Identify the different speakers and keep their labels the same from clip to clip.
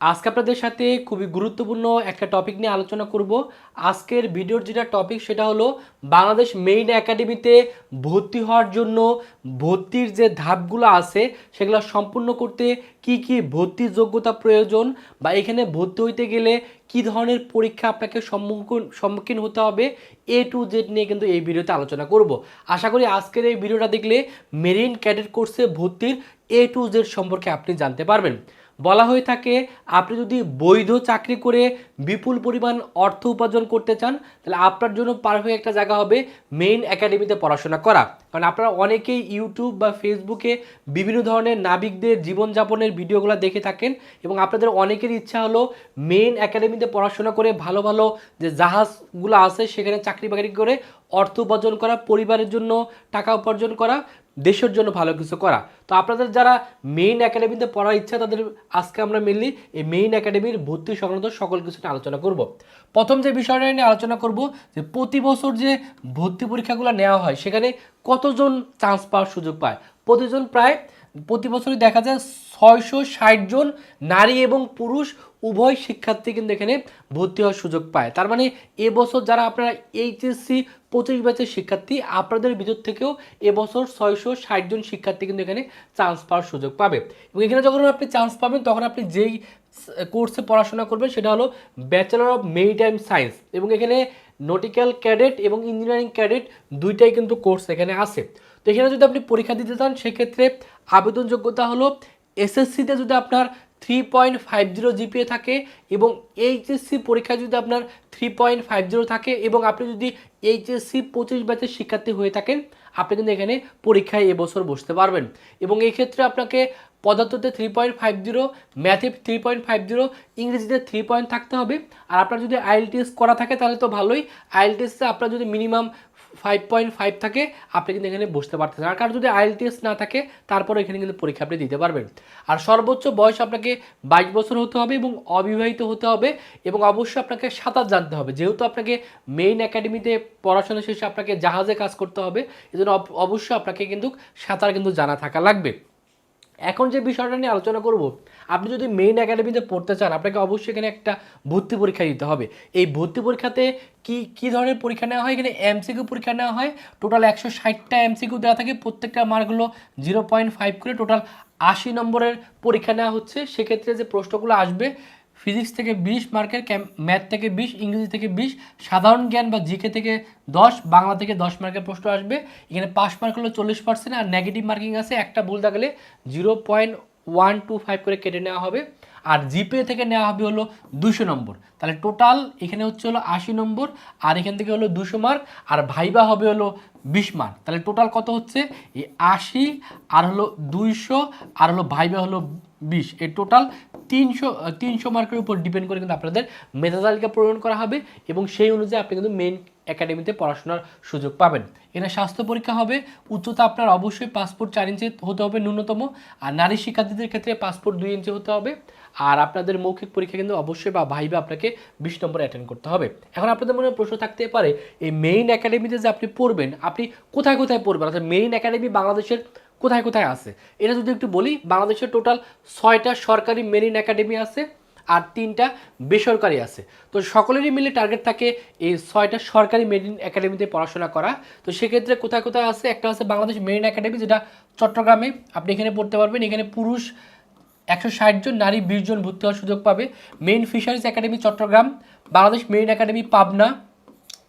Speaker 1: আজকে আপনাদের সাথে খুবই গুরুত্বপূর্ণ একটা টপিক নিয়ে আলোচনা করব। আজকের ভিডিওর যেটা টপিক সেটা হলো বাংলাদেশ মেইন একাডেমিতে ভর্তি হওয়ার জন্য ভর্তির যে ধাপগুলো আছে, সেগুলো সম্পূর্ণ করতে কি কি ভর্তি যোগ্যতা প্রয়োজন বা এখানে ভর্তি হইতে গেলে কি ধরনের পরীক্ষা আপনাকে সম্মুখীন সম্মুখীন হতে হবে, এ টু জেড নিয়ে কিন্তু এই ভিডিওতে আলোচনা করব। আশা করি আজকের এই ভিডিওটা দেখলে মেরিন ক্যাডেট কোর্সে ভর্তির এ টু জেড সম্পর্কে আপনি জানতে পারবেন। বলা হয়ে থাকে, আপনি যদি বৈধ চাকরি করে বিপুল পরিমাণ অর্থ উপার্জন করতে চান, তাহলে আপনার জন্য পারফেক্ট একটা জায়গা হবে মেইন একাডেমিতে পড়াশোনা করা। কারণ আপনারা অনেকেই ইউটিউব বা ফেসবুকে বিভিন্ন ধরনের নাবিকদের জীবনযাপনের ভিডিওগুলো দেখে থাকেন এবং আপনাদের অনেকের ইচ্ছা হলো মেইন একাডেমিতে পড়াশোনা করে ভালো ভালো যে জাহাজগুলো আছে সেখানে চাকরি বাকরি করে অর্থ উপার্জন করা, পরিবারের জন্য টাকা উপার্জন করা, দেশের জন্য ভালো কিছু করা। তো আপনাদের যারা মেইন একাডেমিতে পড়ার ইচ্ছা, তাদের আজকে আমরা মেনলি এই মেইন একাডেমির ভর্তি সংক্রান্ত সকল কিছু নিয়ে আলোচনা করব। প্রথম যে বিষয়টা নিয়ে আলোচনা করব, যে প্রতি বছর যে ভর্তি পরীক্ষাগুলো নেওয়া হয়, সেখানে কতজন চান্স পাওয়ার সুযোগ পায়? প্রতিজন প্রায় প্রতি বছরই দেখা যায় ছয়শো ষাট জন নারী এবং পুরুষ উভয় শিক্ষার্থী কিন্তু এখানে ভর্তি হওয়ার সুযোগ পায়। তার মানে এবছর যারা আপনারা এইচএসসি পঁচিশ ব্যাচের শিক্ষার্থী, আপনাদের ভিতর থেকেও এবছর ছয়শো ষাট জন শিক্ষার্থী কিন্তু এখানে চান্স পাওয়ার সুযোগ পাবে। এবং এখানে যখন আপনি চান্স পাবেন, তখন আপনি যেই কোর্সে পড়াশোনা করবেন, সেটা হলো ব্যাচেলর অফ মেরিটাইম সায়েন্স এবং এখানে নটিক্যাল ক্যাডেট এবং ইঞ্জিনিয়ারিং ক্যাডেট দুইটাই কিন্তু কোর্স এখানে আছে। তো এখানে যদি আপনি পরীক্ষা দিতে চান, সেক্ষেত্রে আবেদন যোগ্যতা হলো এসএসসিতে যদি আপনার three point five zero GPA থাকে এবং এইচএসসি পরীক্ষায় যদি আপনার থ্রি পয়েন্ট ফাইভ জিরো থাকে এবং আপনি যদি এইচএসসি পঁচিশ ব্যাচের শিক্ষার্থী হয়ে থাকেন, আপনি কিন্তু এখানে পরীক্ষায় এবছর বসতে পারবেন। এবং এই ক্ষেত্রে আপনাকে পদার্থতে থ্রি পয়েন্ট ফাইভ জিরো ম্যাথে থ্রি পয়েন্ট ফাইভ জিরো ইংরেজিতে থ্রি পয়েন্ট থাকতে হবে। আর আপনার যদি আইএলটিএস করা থাকে, তাহলে তো ভালোই। আইএলটিএসে আপনার যদি মিনিমাম ফাইভ পয়েন্ট ফাইভ থাকে, আপনি কিন্তু এখানে বসতে পারতেছেন। আর কারণ যদি আইএলটিএস না থাকে তারপরে এখানে কিন্তু পরীক্ষা আপনি দিতে পারবেন। আর সর্বোচ্চ বয়স আপনাকে বাইশ বছর হতে হবে এবং অবিবাহিত হতে হবে এবং অবশ্যই আপনাকে সাঁতার জানতে হবে। যেহেতু আপনাকে মেইন একাডেমিতে পড়াশোনা শেষে আপনাকে জাহাজে কাজ করতে হবে, এজন্য অব- অবশ্যই আপনাকে কিন্তু সাঁতার কিন্তু জানা থাকা লাগবে। এখন যে বিষয়টা নিয়ে আলোচনা করব, আপনি যদি মেইন একাডেমিতে পড়তে চান, আপনাকে অবশ্যই এখানে একটা ভর্তি পরীক্ষা দিতে হবে। এই ভর্তি পরীক্ষাতে কি কি ধরনের পরীক্ষা নেওয়া হয়? এখানে এমসিকিউ পরীক্ষা নেওয়া হয়। টোটাল একশো ষাটটা এমসিকিউ দেওয়া থাকে। প্রত্যেকটা মার্কগুলো জিরো পয়েন্ট ফাইভ করে টোটাল আশি নম্বরের পরীক্ষা নেওয়া হচ্ছে। সেক্ষেত্রে যে প্রশ্নগুলো আসবে ফিজিক্স থেকে বিশ, মার্কের ম্যাথ থেকে বিশ, ইংরেজি থেকে বিশ, সাধারণ জ্ঞান বা জিকে থেকে দশ, বাংলা থেকে দশ মার্কের প্রশ্ন আসবে। এখানে পাস মার্ক হলো চল্লিশ পার্সেন্ট আর নেগেটিভ মার্কিং আছে একটা ভুল থাকলে zero point one two five করে কেটে নেওয়া হবে। আর জিপে থেকে নেওয়া হবে হলো দুশো নম্বর। তাহলে টোটাল এখানে হচ্ছে হলো আশি নম্বর আর এখান থেকে হলো দুশো মার্ক আর ভাইবা হবে হলো বিশ মার্ক। তাহলে টোটাল কত হচ্ছে? এই আশি আর হলো দুইশো আর হলো ভাইবা হলো বিশ। এই টোটাল তিনশো তিনশো মার্কের উপর ডিপেন্ড করে কিন্তু আপনাদের মেধা তালিকা পূরণ করা হবে এবং সেই অনুযায়ী আপনি কিন্তু মেন একাডেমিতে পড়াশোনার সুযোগ পাবেন। এখানে স্বাস্থ্য পরীক্ষা হবে, উচ্চতা আপনার অবশ্যই পাসপোর্ট চার ইঞ্চি হতে হবে ন্যূনতম, আর নারী শিক্ষার্থীদের ক্ষেত্রে পাসপোর্ট দুই ইঞ্চি হতে হবে, আর আপনাদের মৌখিক পরীক্ষা কিন্তু অবশ্যই বা ভাইবে আপনাকে বিশ নম্বর অ্যাটেন্ড করতে হবে। এখন আপনাদের মনে প্রশ্ন থাকতে পারে, এই মেইন একাডেমিতে যে আপনি পড়বেন, আপনি কোথায় কোথায় পড়বেন? অর্থাৎ মেইন একাডেমি বাংলাদেশের কোথায় কোথায় আছে? এটা যদি একটু বলি, বাংলাদেশের টোটাল ছয়টা সরকারি মেরিন একাডেমি আছে আর তিনটা বেসরকারি আছে। তো সকলেরই মিলে টার্গেট থাকে এই ছয়টা সরকারি মেরিন একাডেমিতে পড়াশোনা করা। তো সেক্ষেত্রে কোথায় কোথায় আছে? একটা আছে বাংলাদেশ মেরিন একাডেমি যেটা চট্টগ্রামে। আপনি এখানে পড়তে পারবেন, এখানে পুরুষ একশো ষাট জন, নারী বিশ জন ভর্তি হওয়ার সুযোগ পাবে। Main fisheries academy Chittagong, Bangladesh marine academy Pabna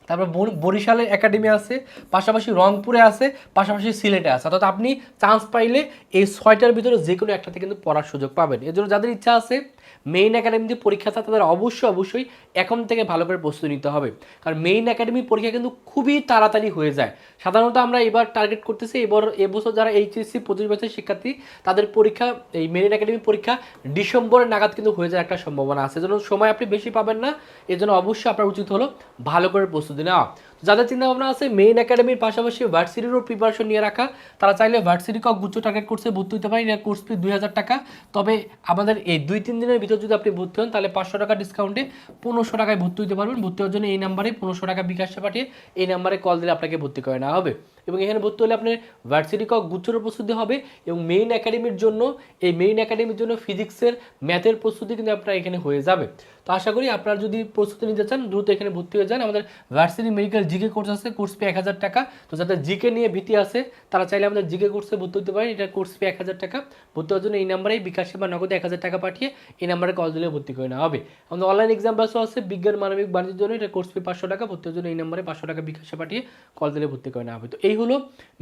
Speaker 1: তারপর বর- বরিশালের একাডেমি আছে, পাশাপাশি রংপুরে আছে, পাশাপাশি সিলেটে আছে। অর্থাৎ আপনি চান্স পাইলে এই ছয়টার ভিতরে যে কোনো একটাতে কিন্তু পড়ার সুযোগ পাবেন। এর জন্য যাদের ইচ্ছা আছে মেইন একাডেমিতে পরীক্ষা থাকে তাদের অবশ্যই অবশ্যই এখন থেকে ভালো করে প্রস্তুতি নিতে হবে। কারণ মেইন একাডেমি পরীক্ষা কিন্তু খুবই তাড়াতাড়ি হয়ে যায়। সাধারণত আমরা এবার টার্গেট করতেছি এবার এবছর যারা এইচএসসি পঁচিশ বছরের শিক্ষার্থী, তাদের পরীক্ষা, এই মেরিন একাডেমি পরীক্ষা ডিসেম্বরের নাগাদ কিন্তু হয়ে যাওয়ার একটা সম্ভাবনা আছে। এজন্য সময় আপনি বেশি পাবেন না, এজন্য অবশ্যই আপনার উচিত হলো ভালো করে প্রস্তুতি নেওয়া। যাদের চিন্তা ভাবনা আছে মেইন একাডেমির পাশাপাশি ভার্সিটিরও প্রিপারেশন নিয়ে রাখা। তারা চাইলে ভার্সিটি কক গুচ্ছ টার্গেট কোর্সে ভর্তি হতে পারেন, এর কোর্স ফি দুই হাজার টাকা। তবে আমাদের এই দুই তিন দিনের ভিতর যদি আপনি ভর্তি হন, তাহলে পাঁচশো টাকা ডিসকাউন্টে পনেরোশো টাকায় ভর্তি হতে পারবেন। ভর্তি হওয়ার জন্য এই নাম্বারে পনেরোশো টাকা বিকাশে পাঠিয়ে এই নাম্বারে কল দিলে আপনাকে ভর্তি করে নেওয়া হবে। এবং এখানে ভর্তি হলে আপনার ভার্সিটি ক গুচ্ছর প্রস্তুতি হবে এবং মেইন একাডেমির জন্য, এই মেইন একাডেমির জন্য ফিজিক্সের ম্যাথের প্রস্তুতি কিন্তু আপনার এখানে হয়ে যাবে। তো আশা করি আপনারা যদি প্রস্তুতি নিতে চান, দ্রুত এখানে ভর্তি হয়ে যান। আমাদের ভার্সিটি মেডিকেল জিকে কোর্স আছে কোর্স পে এক হাজার টাকা। তো যাদের জিকে নিয়ে ভীতি আছে, তারা চাইলে আমাদের জিকে কোর্সে ভর্তি হতে পারেন। এটা কোর্স পে এক হাজার টাকা। ভর্তি হওয়ার জন্য এই নাম্বারেই বিকাশে বা নগদে এক হাজার টাকা পাঠিয়ে এই নাম্বারে কল দিলে ভর্তি করে নেওয়া হবে। আমাদের অনলাইন এক্সাম বাসও আছে, বিজ্ঞান, মানবিক, বাণিজ্যের জন্য। এটা কোর্স পে পাঁচশো টাকা। ভর্তি হওয়ার জন্য এই নাম্বারে পাঁচশো টাকা বিকাশে পাঠিয়ে কল দিলে ভর্তি করে নেওয়া হবে। তো এই হলো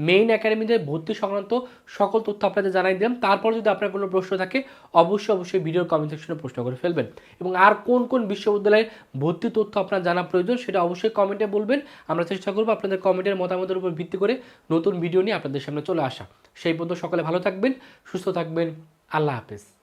Speaker 1: মেইন একাডেমিতে ভর্তি সংক্রান্ত সকল তথ্য আপনাদের জানাই দিলাম। তারপর যদি আপনার কোনো প্রশ্ন থাকে, অবশ্যই অবশ্যই ভিডিওর কমেন্ট সেকশনে প্রশ্ন করে ফেলবেন। এবং আর কোন কোন বিশ্ববিদ্যালয়ের ভর্তি তথ্য আপনার জানা প্রয়োজন, সেটা অবশ্যই কমেন্টে বলবেন। আমরা চেষ্টা করব আপনাদের কমেন্টের মতামতের উপর ভিত্তি করে নতুন ভিডিও নিয়ে আপনাদের সামনে চলে আসা। সেই পর্যন্ত সকলে ভালো থাকবেন, সুস্থ থাকবেন। আল্লাহ হাফেজ।